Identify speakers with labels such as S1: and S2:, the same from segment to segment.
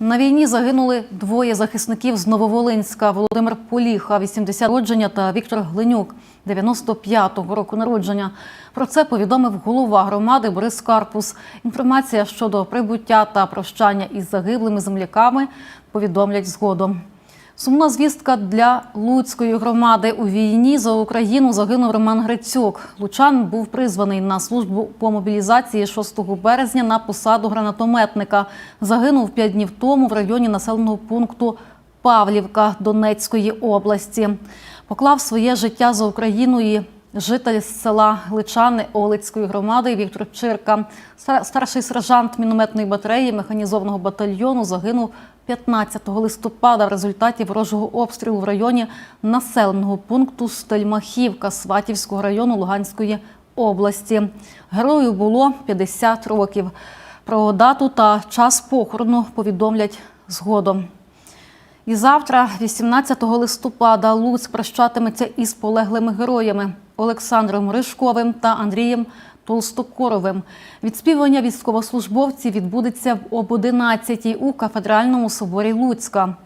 S1: На війні загинули двоє захисників з Нововолинська: Володимир Поліха, 80 родження, та Віктор Глинюк, 95-го року народження. Про це повідомив голова громади Борис Карпус. Інформація щодо прибуття та прощання із загиблими земляками повідомлять згодом. Сумна звістка для Луцької громади у війні за Україну загинув Роман Грицюк. Лучан був призваний на службу по мобілізації 6 березня на посаду гранатометника. Загинув п'ять днів тому в районі населеного пункту Павлівка Донецької області. Поклав своє життя за Україну і житель села Гличани Олицької громади Віктор Чирка. Стар- Старший сержант мінометної батареї механізованого батальйону загинув 15 листопада в результаті ворожого обстрілу в районі населеного пункту Стельмахівка Сватівського району Луганської області. Герою було 50 років. Про дату та час похорону повідомлять згодом. І завтра, 18 листопада, Луцьк прощатиметься із полеглими героями Олександром Ришковим та Андрієм Толстокоровим. Відспівання військовослужбовців відбудеться об 11 у кафедральному соборі Луцька.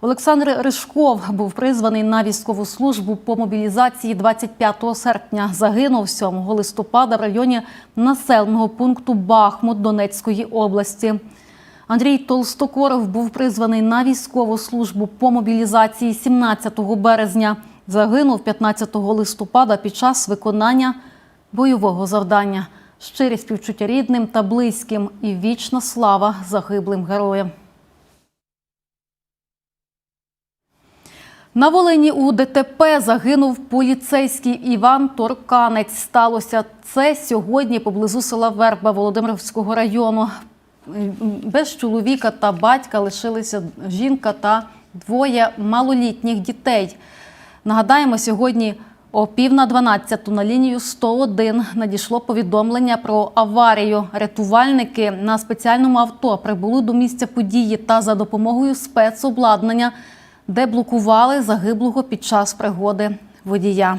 S1: Олександр Ришков був призваний на військову службу по мобілізації 25 серпня. Загинув 7 листопада в районі населеного пункту Бахмут Донецької області. Андрій Толстокоров був призваний на військову службу по мобілізації 17 березня. Загинув 15 листопада під час виконання бойового завдання. Щирі співчуття рідним та близьким і вічна слава загиблим героям. На Волині у ДТП загинув поліцейський Іван Торканець. Сталося це сьогодні поблизу села Верба Володимирського району. Без чоловіка та батька лишилися жінка та двоє малолітніх дітей. Нагадаємо, сьогодні о пів на 12 на лінію 101 надійшло повідомлення про аварію. Рятувальники на спеціальному авто прибули до місця події та за допомогою спецобладнання деблокували загиблого під час пригоди водія.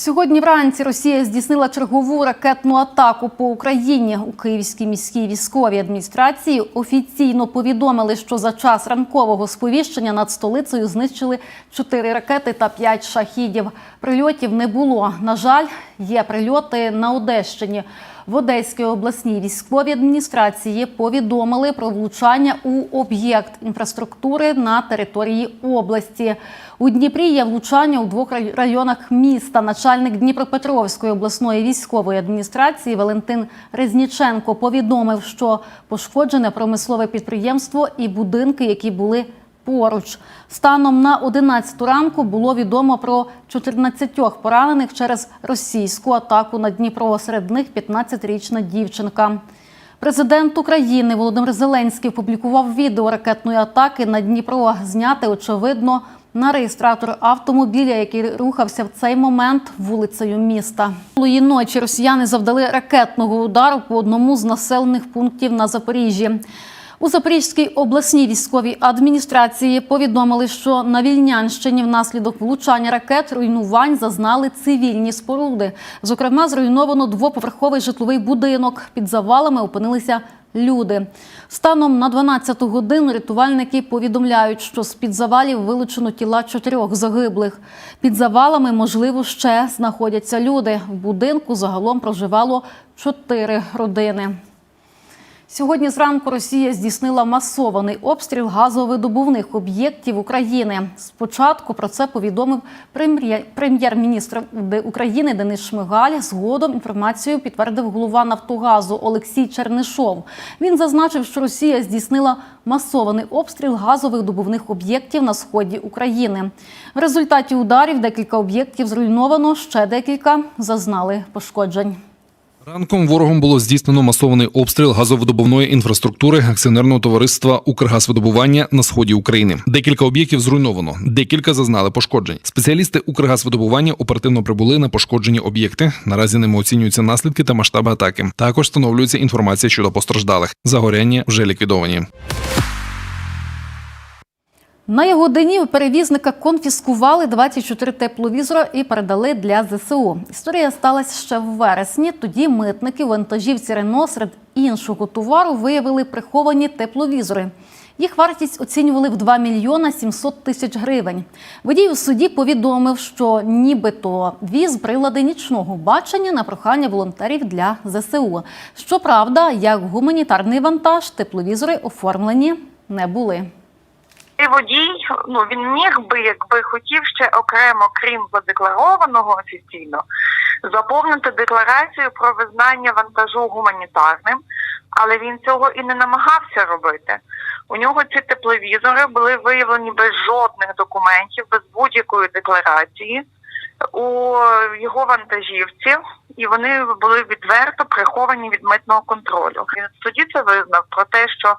S1: Сьогодні вранці Росія здійснила чергову ракетну атаку по Україні. У Київській міській військовій адміністрації офіційно повідомили, що за час ранкового сповіщення над столицею знищили 4 ракети та 5 шахідів. Прильотів не було. На жаль, є прильоти на Одещині. В Одеській обласній військовій адміністрації повідомили про влучання у об'єкт інфраструктури на території області. У Дніпрі є влучання у двох рай- районах міста. Начальник Дніпропетровської обласної військової адміністрації Валентин Резніченко повідомив, що пошкоджене промислове підприємство і будинки, які були поруч. Станом на 11 ранку було відомо про 14 поранених через російську атаку на Дніпро. Серед них 15-річна дівчинка. Президент України Володимир Зеленський опублікував відео ракетної атаки на Дніпро. Зняте, очевидно, на реєстратор автомобіля, який рухався в цей момент вулицею міста. Минулої ночі росіяни завдали ракетного удару по одному з населених пунктів на Запоріжжі. У Запорізькій обласній військовій адміністрації повідомили, що на Вільнянщині внаслідок влучання ракет руйнувань зазнали цивільні споруди. Зокрема, зруйновано двоповерховий житловий будинок. Під завалами опинилися люди. Станом на 12 годину рятувальники повідомляють, що з під завалів вилучено тіла чотирьох загиблих. Під завалами, можливо, ще знаходяться люди. В будинку загалом проживало чотири родини. Сьогодні зранку Росія здійснила масований обстріл газовидобувних об'єктів України. Спочатку про це повідомив прем'єр- прем'єр-міністр України Денис Шмигаль. Згодом інформацію підтвердив голова Нафтогазу Олексій Чернишов. Він зазначив, що Росія здійснила масований обстріл газовидобувних об'єктів на сході України. В результаті ударів декілька об'єктів зруйновано, ще декілька зазнали пошкоджень.
S2: Ранком ворогом було здійснено масований обстріл газовидобувної інфраструктури акціонерного товариства Укргазвидобування на сході України. Декілька об'єктів зруйновано, декілька зазнали пошкоджень. Спеціалісти Укргазвидобування оперативно прибули на пошкоджені об'єкти. Наразі ними оцінюються наслідки та масштаби атаки. Також встановлюється інформація щодо постраждалих. Загоряння вже ліквідовані.
S1: На його дні у перевізника конфіскували 24 тепловізора і передали для ЗСУ. Історія сталася ще в вересні. Тоді митники вантажівці Рено серед іншого товару виявили приховані тепловізори. Їх вартість оцінювали в 2 мільйона 700 тисяч гривень. Водій у суді повідомив, що нібито віз прилади нічного бачення на прохання волонтерів для ЗСУ. Щоправда, як гуманітарний вантаж, тепловізори оформлені не були.
S3: І водій, ну він міг би, якби хотів ще окремо, крім задекларованого офіційно, заповнити декларацію про визнання вантажу гуманітарним, але він цього і не намагався робити. У нього ці тепловізори були виявлені без жодних документів, без будь-якої декларації у його вантажівці, і вони були відверто приховані від митного контролю. Він суді це визнав про те, що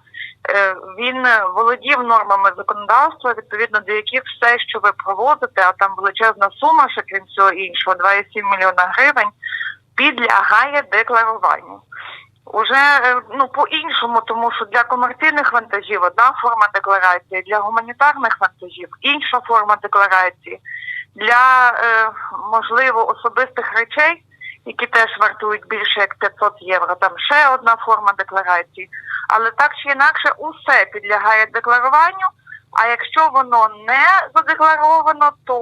S3: він володів нормами законодавства, відповідно до яких все, що ви проводите, а там величезна сума, ще крім всього іншого, 2,7 мільйона гривень, підлягає декларуванню. Уже е, ну по-іншому, тому що для комерційних вантажів одна форма декларації, для гуманітарних вантажів інша форма декларації, для е, можливо особистих речей, які теж вартують більше як 500 євро. Там ще одна форма декларації. Але так чи інакше, усе підлягає декларуванню. А якщо воно не задекларовано, то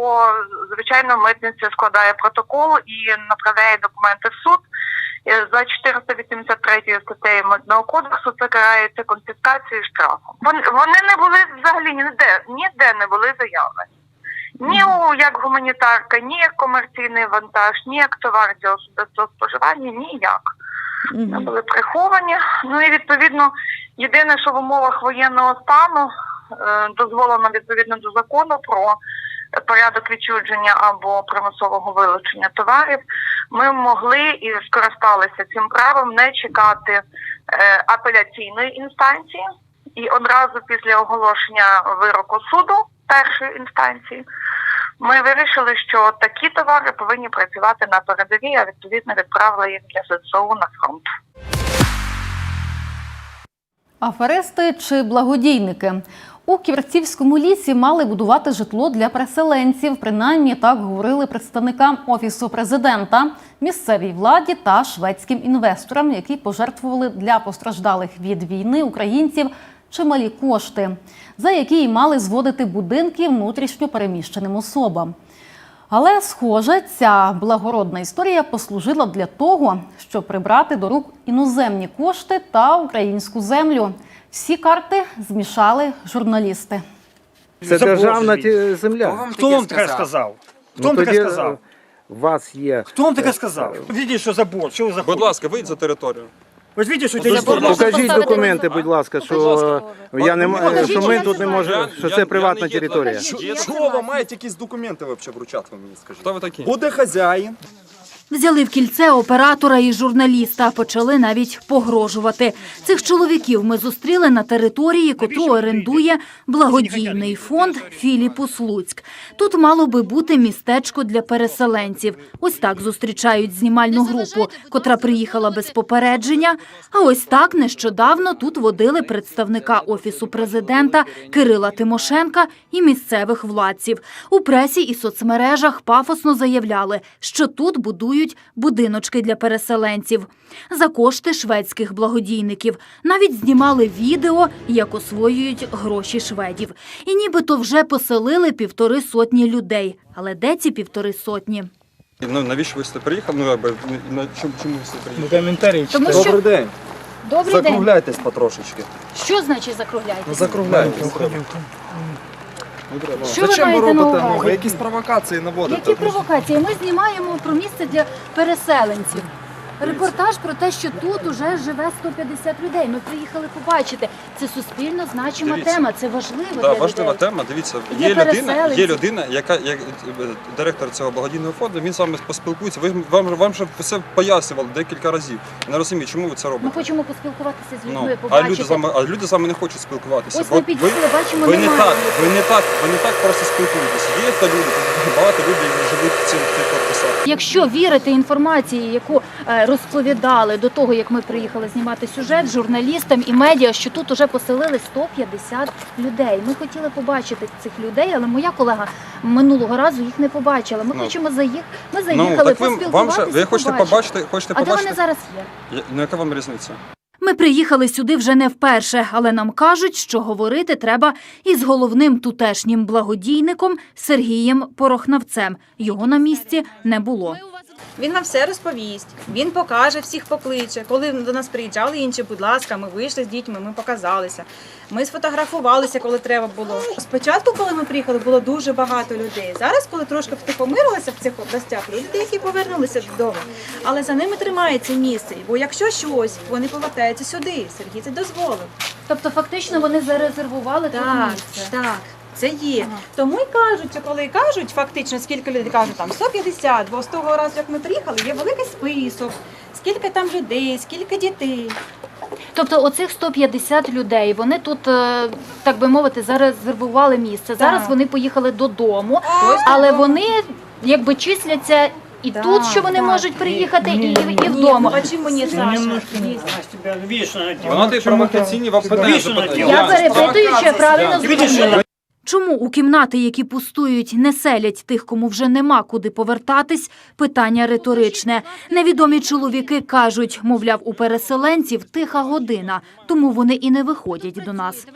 S3: звичайно митниця складає протокол і направляє документи в суд. Е, За 483 статтею Митного кодексу це карається конфіскацією штрафом. Вони не були взагалі ніде, ніде не були заявлені. Ні у як гуманітарка, ні як комерційний вантаж, ні як товар для особистого споживання, ніяк. Вони були приховані. Ну і відповідно, єдине, що в умовах воєнного стану е, дозволено відповідно до закону про порядок відчудження або примусового вилучення товарів, ми могли і скористалися цим правом не чекати е, апеляційної інстанції і одразу після оголошення вироку суду першої інстанції. Ми вирішили, що такі товари повинні працювати на передовій, а відповідно відправили їх для ЗСУ на фронт.
S1: Аферисти чи благодійники у Ківерцівському лісі мали будувати житло для переселенців. Принаймні так говорили представникам офісу президента, місцевій владі та шведським інвесторам, які пожертвували для постраждалих від війни українців чималі кошти, за які й мали зводити будинки внутрішньо переміщеним особам. Але, схоже, ця благородна історія послужила для того, щоб прибрати до рук іноземні кошти та українську землю. Всі карти змішали журналісти.
S4: Це державна земля.
S5: Хто вам таке сказав? Хто вам таке сказав?
S4: е, У вас є.
S5: Хто вам таке сказав? Видите, що забор, що ви
S6: Будь ласка, вийдь за територію.
S5: Ви ж бачите, що це.
S4: Покажіть
S1: поставити
S4: документи, будь ласка, що я не м- що ми тут не можемо, що це приватна територія.
S6: Чого ви маєте якісь документи взагалі вручати ви мені скажіть? Хто ви такі?
S7: Буде хазяїн,
S8: Взяли в кільце оператора і журналіста, почали навіть погрожувати. Цих чоловіків ми зустріли на території, котру орендує благодійний фонд Філіпус Луцьк. Тут мало би бути містечко для переселенців. Ось так зустрічають знімальну групу, котра приїхала без попередження. А ось так нещодавно тут водили представника офісу президента Кирила Тимошенка і місцевих владців. У пресі і соцмережах пафосно заявляли, що тут будують будиночки для переселенців за кошти шведських благодійників. Навіть знімали відео, як освоюють гроші шведів. І нібито вже поселили півтори сотні людей. Але де ці півтори сотні?
S6: Ну навіщо ви сюди приїхали? Ну якби на чому чому ви сюди приїхали?
S5: Коментарі
S8: Тому
S7: добрий день.
S8: добрий
S7: Закругляйтесь потрошечки.
S8: Що значить закругляйтесь?
S7: Ну закругляйтесь.
S8: Що ви
S7: Зачем ви
S8: маєте на
S7: робите? Ну,
S8: увазі?
S7: ви якісь провокації наводите.
S8: Які провокації? Ми знімаємо про місце для переселенців. Репортаж про те, що тут уже живе 150 людей. Ми приїхали побачити. Це суспільно значима
S6: Дивіться.
S8: тема. Це важливо
S6: Да,
S8: для
S6: важлива
S8: людей.
S6: тема. Дивіться,
S8: Для
S6: є людина, є людина, яка як е, директор цього благодійного фонду. Він з вами поспілкується. Ви вам вам вже все пояснювали декілька разів. Я не розумію, чому ви це
S8: Ми
S6: робите.
S8: хочемо поспілкуватися з
S6: Ну,
S8: людьми,
S6: а
S8: побачити.
S6: люди з вами, а люди з вами не хочуть спілкуватися.
S8: Ось ми підійшли, бачимо,
S6: ви не
S8: немає
S6: так, ви не так, ви не так просто спілкуєтеся. Є та люди, багато людей які живуть в цих тих корпусах.
S8: Якщо вірити інформації, яку е, розповідали до того, як ми приїхали знімати сюжет журналістам і медіа, що тут уже поселили 150 людей. Ми хотіли побачити цих людей, але моя колега минулого разу їх не побачила. Ми
S6: Ну.
S8: хочемо заїх... Ми
S6: Ну,
S8: заїхали
S6: так ви, вам
S8: поспілкуватися.
S6: же, ви хочете
S8: побачити.
S6: побачити, хочете
S8: А де вони зараз є?
S6: Ну яка вам різниця?
S8: Ми приїхали сюди вже не вперше, але нам кажуть, що говорити треба із головним тутешнім благодійником Сергієм Порохнавцем. Його на місці не було.
S9: Він нам все розповість, він покаже, всіх покличе. Коли до нас приїжджали інші, будь ласка, ми вийшли з дітьми, ми показалися. Ми сфотографувалися, коли треба було. Спочатку, коли ми приїхали, було дуже багато людей. Зараз, коли трошки втихомирилися в цих областях, люди деякі повернулися додому. Але за ними тримається місце. Бо якщо щось, вони повертаються сюди. Сергій це дозволив.
S8: Тобто, фактично, вони зарезервували
S9: Так, так. Це є. Тому й кажуть, що коли кажуть, фактично, скільки людей кажуть, там 150, бо з того разу, як ми приїхали, є великий список, скільки там людей, скільки дітей.
S8: Тобто, оцих 150 людей, вони тут, е, так би мовити, зарезервували місце. Зараз
S9: Так.
S8: вони поїхали додому, але вони якби числяться і
S9: Так,
S8: тут, що вони
S9: так.
S8: можуть приїхати, і, і, і
S9: Ні,
S8: вдома.
S9: ну, почему не Саша?
S6: Вона ти провокаційні вам питання
S8: Я перепитую, чи я правильно зрозуміла. Чому у кімнати, які пустують, не селять тих, кому вже нема куди повертатись? Питання риторичне. Невідомі чоловіки кажуть, мовляв, у переселенців тиха година, тому вони і не виходять до нас.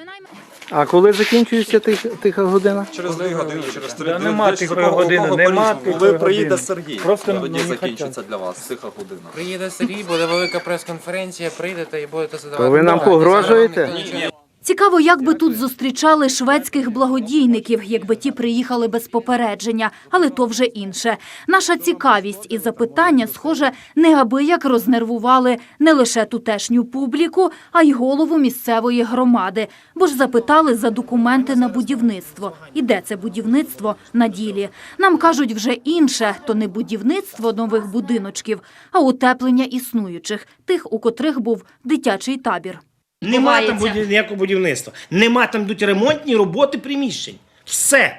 S4: А коли закінчується тих, тиха година?
S6: Через дві години, через три
S7: нема тихої години, нема тихої Коли приїде Сергій, Просто тоді не закінчиться
S6: для вас тиха година.
S10: Приїде Сергій, буде велика прес-конференція, прийдете і будете задавати.
S4: То ви нам погрожуєте?
S10: Ніхто нічого
S8: Цікаво, як би тут зустрічали шведських благодійників, якби ті приїхали без попередження, але то вже інше. Наша цікавість і запитання, схоже, неабияк рознервували не лише тутешню публіку, а й голову місцевої громади. Бо ж запитали за документи на будівництво. І де це будівництво на ділі? Нам кажуть вже інше, то не будівництво нових будиночків, а утеплення існуючих, тих, у котрих був дитячий табір.
S11: Нема там будів- ніякого будівництва. Нема там йдуть ремонтні роботи приміщень. Все.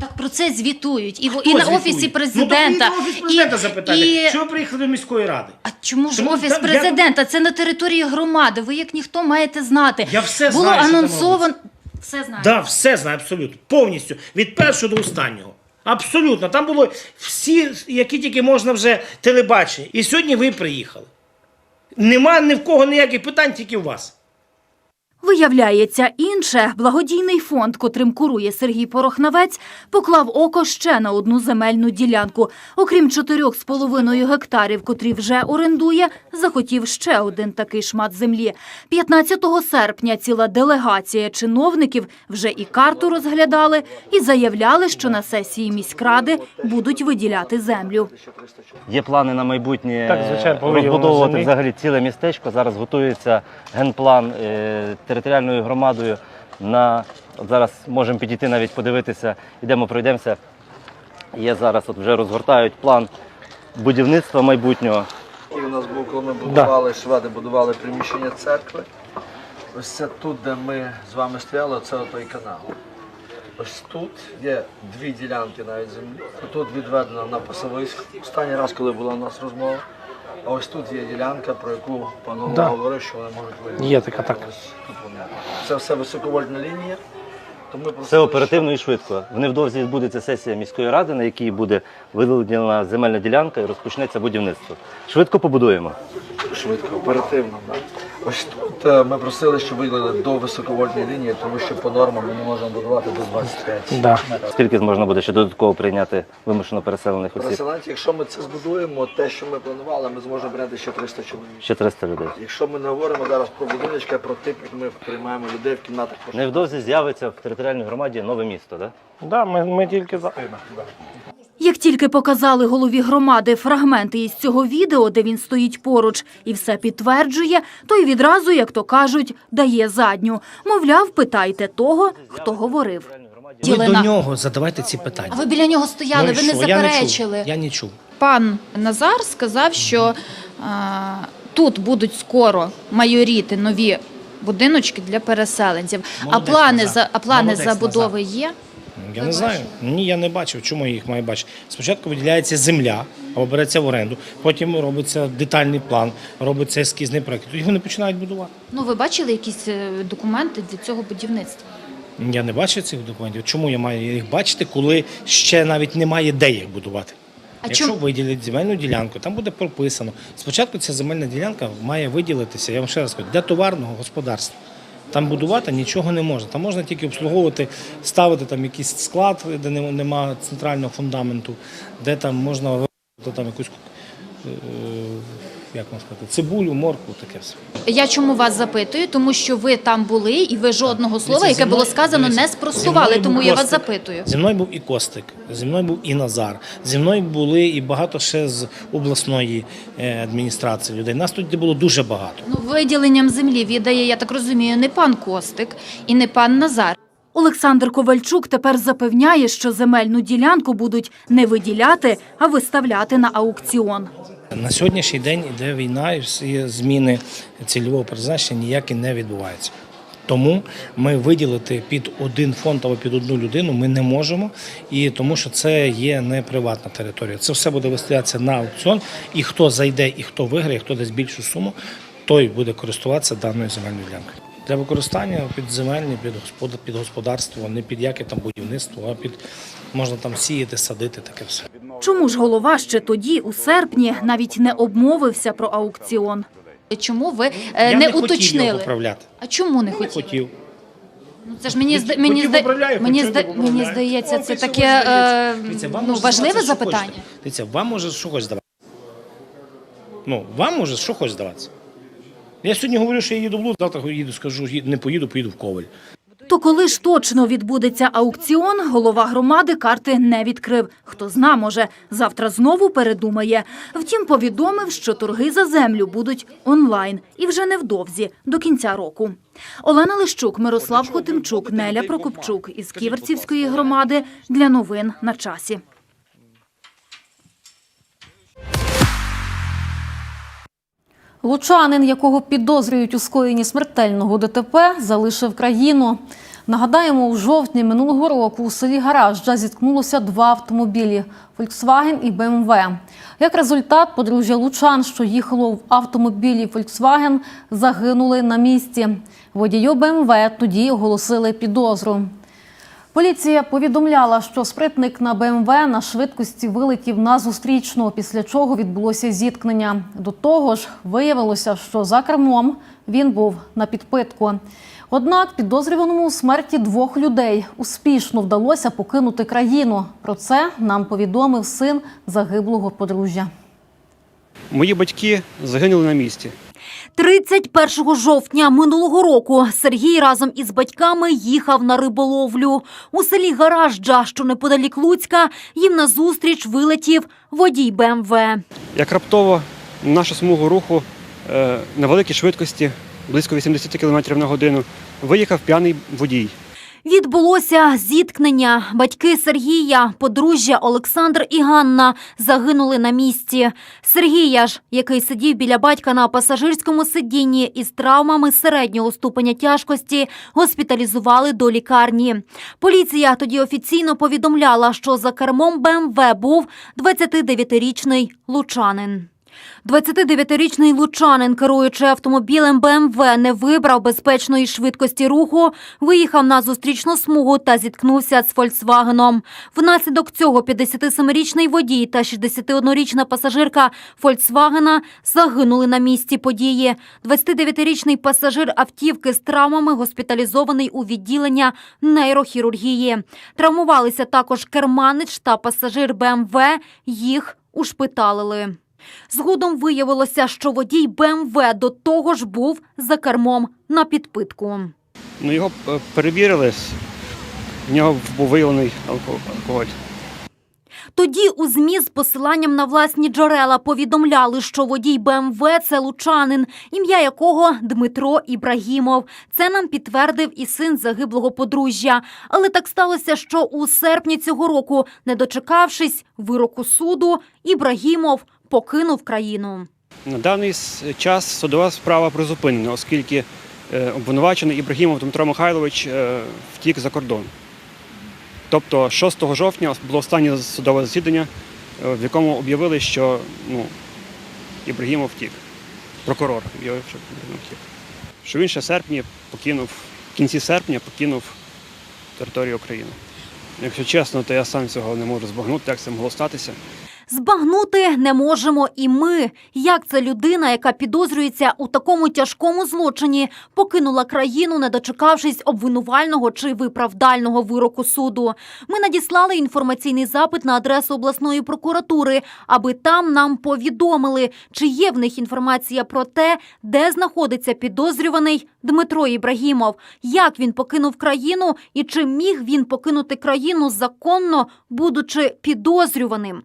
S8: Так про це звітують і,
S11: Хто
S8: і на
S11: звітує?
S8: офісі
S11: Ну,
S8: президента.
S11: то ви офіс президента
S8: і,
S11: запитайте.
S8: і...
S11: Чого приїхали до міської ради?
S8: А чому ж
S11: Тому
S8: офіс
S11: там я-
S8: президента? Це на території громади. Ви як ніхто маєте знати.
S11: Я все
S8: Було
S11: знаю,
S8: анонсовано. Все знаю.
S11: Да, все знаю абсолютно. Повністю. Від першого до останнього. Абсолютно. Там було всі, які тільки можна вже телебачення. І сьогодні ви приїхали. Нема ні в кого ніяких питань, тільки у вас.
S8: Виявляється, інше благодійний фонд, котрим курує Сергій Порохнавець, поклав око ще на одну земельну ділянку. Окрім чотирьох з половиною гектарів, котрі вже орендує, захотів ще один такий шмат землі. 15 серпня ціла делегація чиновників вже і карту розглядали і заявляли, що на сесії міськради будуть виділяти землю.
S12: Є плани на майбутнє
S11: Так, звичайно,
S12: розбудовувати взагалі ціле містечко. Зараз готується генплан е, територіальною громадою. На от зараз можемо підійти навіть подивитися, йдемо, пройдемося. Є зараз, от вже розгортають план будівництва майбутнього.
S7: І у нас був, коли ми будували, шведи будували приміщення церкви. Ось це тут, де ми з вами стояли, це той канал. Ось тут є дві ділянки навіть землі. Тут відведено на пасовиськ. Останній раз, коли була у нас розмова. А ось тут є ділянка, про яку пан голова
S11: Да.
S7: говорив, що вони можуть виїхати.
S11: Є така, так.
S7: Це все високовольтна лінія. То ми
S12: Все
S7: Це
S12: оперативно і швидко. Невдовзі відбудеться сесія міської ради, на якій буде виділена земельна ділянка і розпочнеться будівництво. Швидко побудуємо.
S7: Швидко, оперативно. Да. Ось тут е, ми просили, щоб виділили до високовольтної лінії, тому що по нормам ми не можемо будувати до 25.
S11: Да.
S12: Скільки можна буде ще додатково прийняти вимушено переселених осіб?
S7: Переселенці, якщо ми це збудуємо, те, що ми планували, ми зможемо прийняти ще 300 чоловік.
S12: Ще 300 людей.
S7: Якщо ми не говоримо зараз про будиночки, а про тип, як ми приймаємо людей в кімнатах.
S12: Невдовзі з'явиться в територіальній громаді нове місто, так?
S11: Да, ми, ми тільки за.
S8: Як тільки показали голові громади фрагменти із цього відео, де він стоїть поруч і все підтверджує, той відразу, як то кажуть, дає задню. Мовляв, питайте того, хто говорив.
S11: Ви до нього задавайте ці питання.
S8: А ви біля нього стояли,
S11: Ну
S8: ви не заперечили.
S11: Я не чув.
S9: Пан Назар сказав, що а, тут будуть скоро майоріти нові будиночки для переселенців.
S11: Молодець,
S9: а плани за а плани забудови є.
S11: Я не знаю. Ні, я не бачив. Чому я їх маю бачити? Спочатку виділяється земля або береться в оренду. Потім робиться детальний план, робиться ескізний проект. Тоді вони починають будувати.
S13: Ну ви бачили якісь е, документи для цього будівництва?
S11: Я не бачив цих документів. Чому я маю їх бачити, коли ще навіть немає де їх будувати?
S13: А
S11: Якщо
S13: чому?
S11: виділять земельну ділянку, там буде прописано. Спочатку ця земельна ділянка має виділитися, я вам ще раз кажу, для товарного господарства. Там будувати нічого не можна. Там можна тільки обслуговувати, ставити там якийсь склад, де нема- немає центрального фундаменту, де там можна там якусь е, як можна сказати, цибулю, моркву, таке все.
S13: Я чому вас запитую? Тому що ви там були і ви жодного слова, яке було сказано, не спростували. Тому я вас запитую.
S11: Зі мною був і Костик, зі мною був і Назар, зі мною були і багато ще з обласної е, адміністрації людей. Нас тут було дуже багато.
S13: Ну, виділенням землі віддає, я так розумію, не пан Костик і не пан Назар. Олександр Ковальчук тепер запевняє, що земельну ділянку будуть не виділяти, а виставляти на аукціон.
S11: На сьогоднішній день іде війна, і всі зміни цільового призначення ніякі не відбуваються. Тому ми виділити під один фонд або під одну людину ми не можемо, і тому що це є не приватна територія. Це все буде виставлятися на аукціон, і хто зайде, і хто виграє, хто дасть більшу суму, той буде користуватися даною земельною ділянкою. Для використання під земельні, під господарство, не під яке там будівництво, а під можна там сіяти, садити, таке все.
S13: Чому ж голова ще тоді, у серпні, навіть не обмовився про аукціон? Чому ви е,
S11: Я
S13: не,
S11: не хотів його
S13: уточнили?
S11: поправляти.
S13: А чому не
S11: Не
S13: хотіли?
S11: хотів.
S13: Ну, це ж мені зда...
S11: Хотів
S13: мені, зда...
S11: поправляю,
S13: мені,
S11: хотів
S13: зда...
S11: поправляю.
S13: мені здається, це
S11: це
S13: таке е...
S11: Дивіться, вам
S13: ну,
S11: може
S13: важливе
S11: здаватися, що
S13: запитання.
S11: хочете. Дивіться, вам може що хоче здаватися. Ну, вам може що хоче здаватися. Я сьогодні говорю, що я їду в Луд, завтра їду, скажу, ї- не поїду, поїду в Коваль.
S13: То коли ж точно відбудеться аукціон, голова громади карти не відкрив. Хто зна, може, завтра знову передумає. Втім, повідомив, що торги за землю будуть онлайн і вже невдовзі, до кінця року. Олена Лищук, Мирослав Хотимчук, Неля Прокопчук із Ківерцівської громади для новин на часі.
S1: Лучанин, якого підозрюють у скоєнні смертельного ДТП, залишив країну. Нагадаємо, у жовтні минулого року у селі Гаражджа зіткнулося два автомобілі Volkswagen і BMW. Як результат, подружжя Лучан, що їхало в автомобілі Volkswagen, загинули на місці. Водію BMW тоді оголосили підозру. Поліція повідомляла, що спритник на БМВ на швидкості вилетів на зустрічну, після чого відбулося зіткнення. До того ж, виявилося, що за кермом він був на підпитку. Однак підозрюваному у смерті двох людей успішно вдалося покинути країну. Про це нам повідомив син загиблого подружжя.
S5: Мої батьки загинули на місці.
S13: 31 жовтня минулого року Сергій разом із батьками їхав на риболовлю. У селі Гаражджа, що неподалік Луцька, їм назустріч вилетів водій БМВ.
S5: Як раптово нашу смугу руху е, на великій швидкості, близько 80 км на годину, виїхав п'яний водій.
S13: Відбулося зіткнення. Батьки Сергія, подружжя Олександр і Ганна загинули на місці. Сергія ж, який сидів біля батька на пасажирському сидінні із травмами середнього ступеня тяжкості, госпіталізували до лікарні. Поліція тоді офіційно повідомляла, що за кермом БМВ був 29-річний лучанин. 29-річний лучанин, керуючи автомобілем БМВ, не вибрав безпечної швидкості руху, виїхав на зустрічну смугу та зіткнувся з Фольксвагеном. Внаслідок цього 57-річний водій та 61-річна пасажирка Фольксвагена загинули на місці події. 29-річний пасажир автівки з травмами госпіталізований у відділення нейрохірургії. Травмувалися також керманич та пасажир БМВ. Їх ушпиталили. Згодом виявилося, що водій БМВ до того ж був за кермом на підпитку.
S5: Ну, його е, перевірили, в нього був виявлений алкоголь.
S13: Тоді у ЗМІ з посиланням на власні джерела повідомляли, що водій БМВ – це лучанин, ім'я якого Дмитро Ібрагімов. Це нам підтвердив і син загиблого подружжя. Але так сталося, що у серпні цього року, не дочекавшись вироку суду, Ібрагімов покинув країну.
S5: На даний час судова справа призупинена, оскільки е, обвинувачений Ібрагімов Дмитро Михайлович е, втік за кордон. Тобто 6 жовтня було останнє судове засідання е, в якому об'явили, що ну, Ібрагімов втік. Прокурор об'явив, що Ібрагімов втік. Що він ще серпні покинув, в кінці серпня покинув територію України. Якщо чесно, то я сам цього не можу збагнути, як це могло статися.
S13: Збагнути не можемо і ми. Як це людина, яка підозрюється у такому тяжкому злочині, покинула країну, не дочекавшись обвинувального чи виправдального вироку суду. Ми надіслали інформаційний запит на адресу обласної прокуратури, аби там нам повідомили, чи є в них інформація про те, де знаходиться підозрюваний Дмитро Ібрагімов, як він покинув країну і чи міг він покинути країну законно, будучи підозрюваним.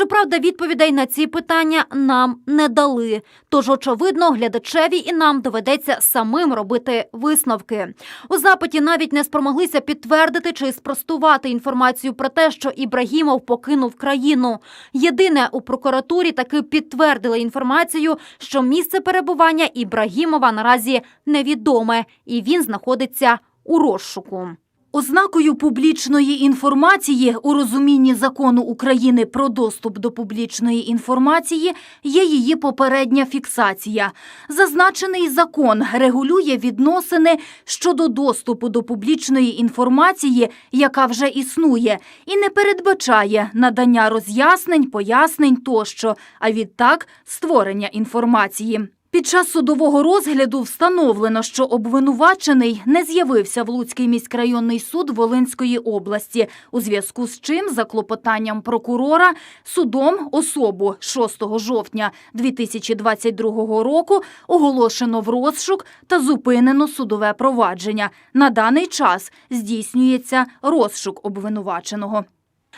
S13: Щоправда, відповідей на ці питання нам не дали. Тож, очевидно, глядачеві і нам доведеться самим робити висновки. У запиті навіть не спромоглися підтвердити чи спростувати інформацію про те, що Ібрагімов покинув країну. Єдине у прокуратурі таки підтвердили інформацію, що місце перебування Ібрагімова наразі невідоме, і він знаходиться у розшуку. Ознакою публічної інформації у розумінні закону України про доступ до публічної інформації є її попередня фіксація. Зазначений закон регулює відносини щодо доступу до публічної інформації, яка вже існує, і не передбачає надання роз'яснень, пояснень тощо, а відтак створення інформації. Під час судового розгляду встановлено, що обвинувачений не з'явився в Луцький міськрайонний суд Волинської області, у зв'язку з чим за клопотанням прокурора судом особу 6 жовтня 2022 року оголошено в розшук та зупинено судове провадження. На даний час здійснюється розшук обвинуваченого.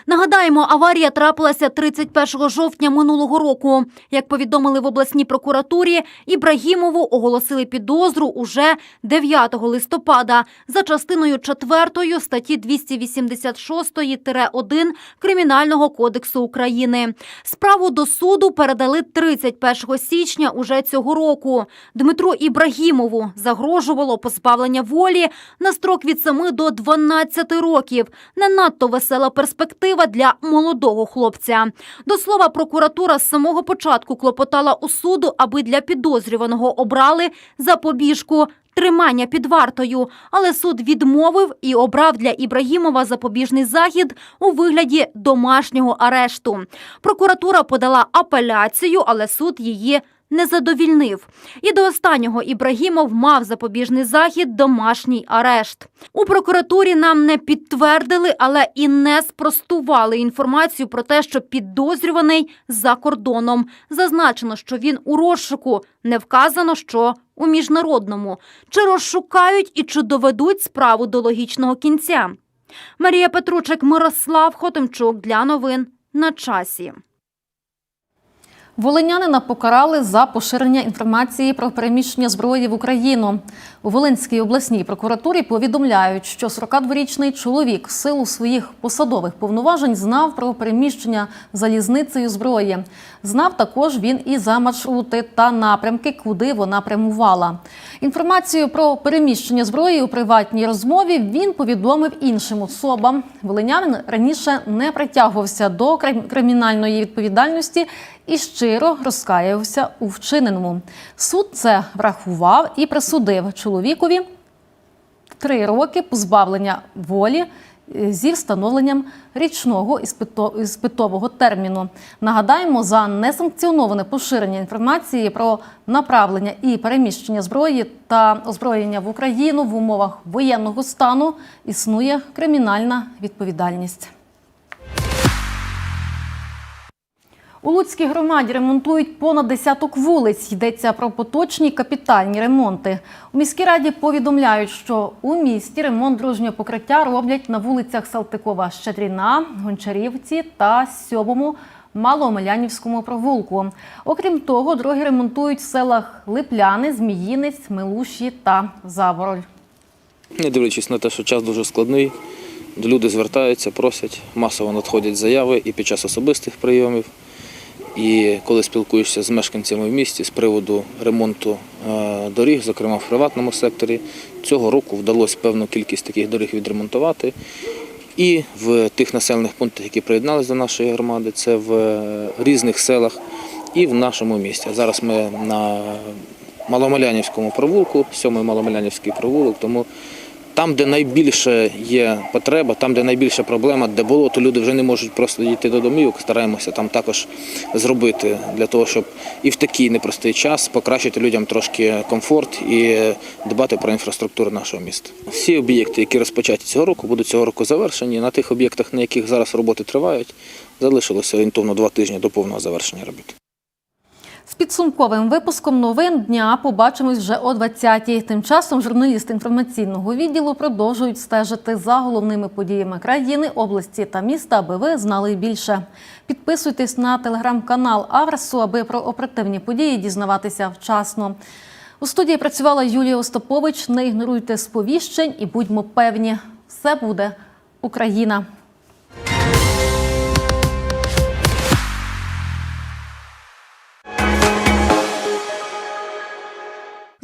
S13: Нагадаємо, аварія трапилася 31 жовтня минулого року. Як повідомили в обласній прокуратурі, Ібрагімову оголосили підозру уже 9 листопада за частиною 4 статті 286-1 Кримінального кодексу України. Справу до суду передали 31 січня уже цього року. Дмитру Ібрагімову загрожувало позбавлення волі на строк від 7 до 12 років. Не надто весела перспектива для молодого хлопця. До слова, прокуратура з самого початку клопотала у суду, аби для підозрюваного обрали запобіжку. Тримання під вартою, але суд відмовив і обрав для Ібрагімова запобіжний захід у вигляді домашнього арешту. Прокуратура подала апеляцію, але суд її не задовільнив. І до останнього Ібрагімов мав запобіжний захід домашній арешт. У прокуратурі нам не підтвердили, але і не спростували інформацію про те, що підозрюваний за кордоном. Зазначено, що він у розшуку. Не вказано, що у міжнародному. Чи розшукають і чи доведуть справу до логічного кінця? Марія Петручик, Мирослав Хотимчук для новин на часі.
S1: Волинянина покарали за поширення інформації про переміщення зброї в Україну. У Волинській обласній прокуратурі повідомляють, що 42-річний чоловік в силу своїх посадових повноважень знав про переміщення залізницею зброї. Знав також він і за маршрути та напрямки, куди вона прямувала. Інформацію про переміщення зброї у приватній розмові він повідомив іншим особам. Волинянин раніше не притягувався до крим- кримінальної відповідальності і щиро розкаявся у вчиненому. Суд це врахував і присудив чоловікові три роки позбавлення волі зі встановленням річного іспито- іспитового терміну. Нагадаємо, за несанкціоноване поширення інформації про направлення і переміщення зброї та озброєння в Україну в умовах воєнного стану існує кримінальна відповідальність. У Луцькій громаді ремонтують понад десяток вулиць. Йдеться про поточні капітальні ремонти. У міській раді повідомляють, що у місті ремонт дружнього покриття роблять на вулицях Салтикова, Щедріна, Гончарівці та Сьомому Малоомелянівському провулку. Окрім того, дороги ремонтують в селах Липляни, Зміїнець, Милуші та Завороль.
S14: Не дивлячись на те, що час дуже складний, люди звертаються, просять, масово надходять заяви і під час особистих прийомів. І коли спілкуєшся з мешканцями в місті з приводу ремонту е, доріг, зокрема в приватному секторі, цього року вдалося певну кількість таких доріг відремонтувати. І в тих населених пунктах, які приєдналися до нашої громади, це в е, різних селах і в нашому місті. Зараз ми на Маломалянівському провулку, сьомий Маломалянівський провулок, тому там, де найбільше є потреба, там, де найбільша проблема, де болото, люди вже не можуть просто дійти до домівок, стараємося там також зробити для того, щоб і в такий непростий час покращити людям трошки комфорт і дбати про інфраструктуру нашого міста. Всі об'єкти, які розпочаті цього року, будуть цього року завершені. На тих об'єктах, на яких зараз роботи тривають, залишилося орієнтовно два тижні до повного завершення робіт.
S1: З підсумковим випуском новин дня побачимось вже о 20-й. Тим часом журналісти інформаційного відділу продовжують стежити за головними подіями країни, області та міста, аби ви знали більше. Підписуйтесь на телеграм-канал Аверсу, аби про оперативні події дізнаватися вчасно. У студії працювала Юлія Остапович. Не ігноруйте сповіщень і будьмо певні, все буде Україна.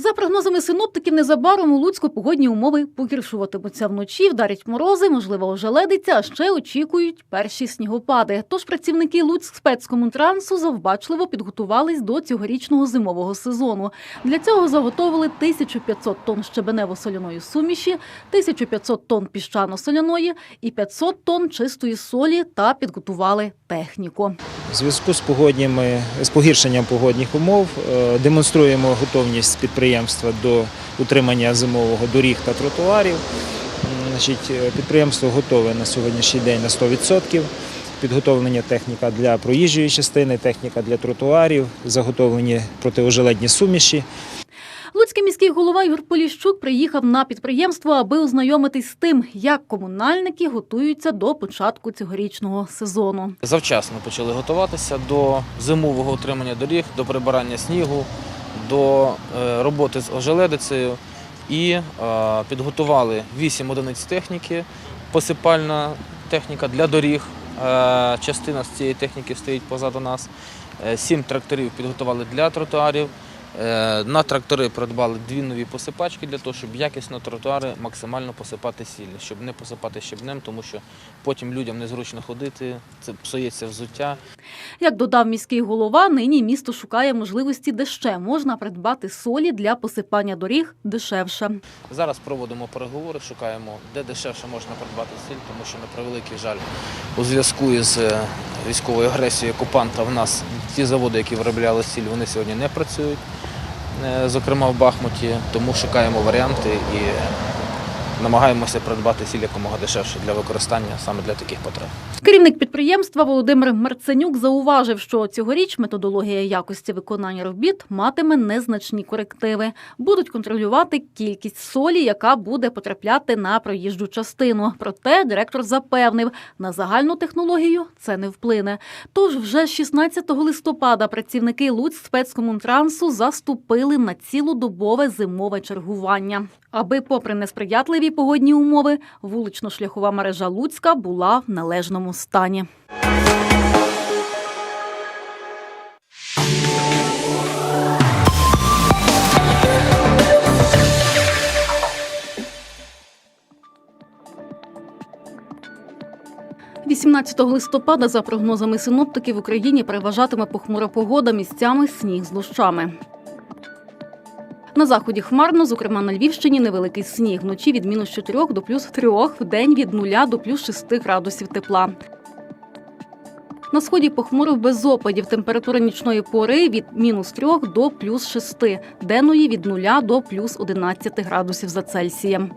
S1: За прогнозами синоптиків, незабаром у Луцьку погодні умови погіршуватимуться вночі, вдарять морози, можливо, ожеледиться, а ще очікують перші снігопади. Тож працівники Луцькспецкомунтрансу завбачливо підготувались до цьогорічного зимового сезону. Для цього заготовили 1500 тонн щебенево-соляної суміші, 1500 тонн піщано-соляної і 500 тонн чистої солі та підготували техніку.
S15: В зв'язку з погодніми з погіршенням погодних умов е, демонструємо готовність підприємства до утримання зимового доріг та тротуарів. Значить, е, підприємство готове на сьогоднішній день на 100%. Підготовлення техніка для проїжджої частини, техніка для тротуарів, заготовлені протиожеледні суміші.
S1: Луцький міський голова Ігор Поліщук приїхав на підприємство, аби ознайомитись з тим, як комунальники готуються до початку цьогорічного сезону.
S14: Завчасно почали готуватися до зимового утримання доріг, до прибирання снігу, до е, роботи з ожеледицею і е, підготували 8 одиниць техніки, посипальна техніка для доріг. Е, Частина з цієї техніки стоїть позаду нас. Сім тракторів підготували для тротуарів. Е, На трактори придбали дві нові посипачки для того, щоб якісно тротуари максимально посипати сіллю, щоб не посипати щебнем, тому що потім людям незручно ходити, це псується взуття.
S1: Як додав міський голова, нині місто шукає можливості, де ще можна придбати солі для посипання доріг дешевше.
S14: Зараз проводимо переговори, шукаємо, де дешевше можна придбати сіль, тому що на превеликий жаль, у зв'язку із е, військовою агресією окупанта в нас ті заводи, які виробляли сіль, вони сьогодні не працюють, зокрема в Бахмуті, тому шукаємо варіанти і намагаємося придбати сіль якомога дешевше для використання саме для таких потреб.
S1: Керівник підприємства Володимир Марценюк зауважив, що цьогоріч методологія якості виконання робіт матиме незначні корективи. Будуть контролювати кількість солі, яка буде потрапляти на проїжджу частину. Проте директор запевнив, на загальну технологію це не вплине. Тож вже 16 листопада працівники Луцьк спецкомунтрансу заступили на цілодобове зимове чергування. Аби, попри несприятливі погодні умови, вулично-шляхова мережа Луцька була в належному стані. – 18 листопада, за прогнозами синоптиків, в Україні переважатиме похмура погода місцями сніг з дощами. На заході хмарно, зокрема на Львівщині, невеликий сніг. Вночі від мінус 4 до плюс 3, в день від 0 до плюс 6 градусів тепла. На сході похмуро без опадів. Температура нічної пори від мінус 3 до плюс 6, денної від 0 до плюс 11 градусів за Цельсієм.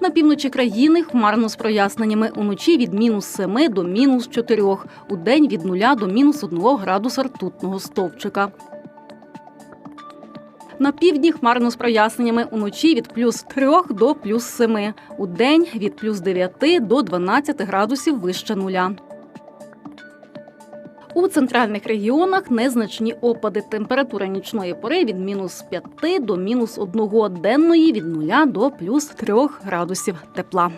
S1: На півночі країни хмарно з проясненнями. Уночі від мінус 7 до мінус 4, у день від 0 до мінус 1 градуса ртутного стовпчика. На півдні хмарно з проясненнями уночі від плюс 3 до плюс 7, у день від плюс 9 до 12 градусів вище нуля. У центральних регіонах незначні опади. Температура нічної пори від мінус 5 до мінус 1, денної від 0 до плюс 3 градусів тепла.